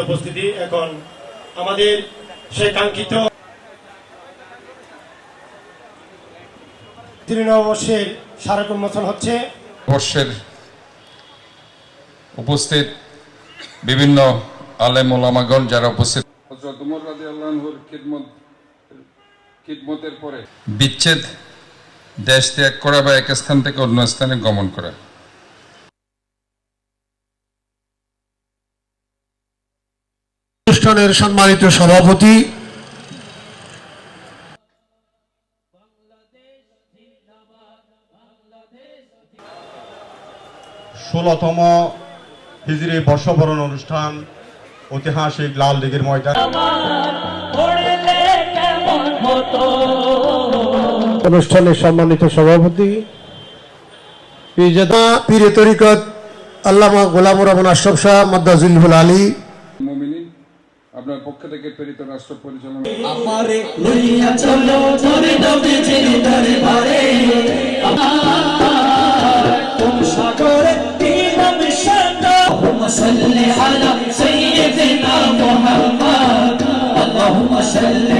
উপস্থিতি এখন আমাদের সেই কাঙ্ক্ষিত তিনি নববর্ষের স্মারক উন্মোচন হচ্ছে। বর্ষের উপস্থিত বিভিন্ন আলেম ওলামাগণ যারা উপস্থিত বিচ্ছেদ দেশ ত্যাগ করা বা এক স্থান থেকে অন্য স্থানে গমন করা। অনুষ্ঠানের সম্মানিত সভাপতি ষোলতম হিজরি বর্ষবরণ অনুষ্ঠান ঐতিহাসিক লাল দিঘির ময়দান। অনুষ্ঠানের সম্মানিত সভাপতি পীরজাদা পীরে তরিকত আল্লামা গোলামুর রহমান আশরফ শাহ মাদ্দাজুল আলী আপনার পক্ষ থেকে প্রেরিত রাষ্ট্র পরিচালনা আমারে লইয়া চলো اللهم صل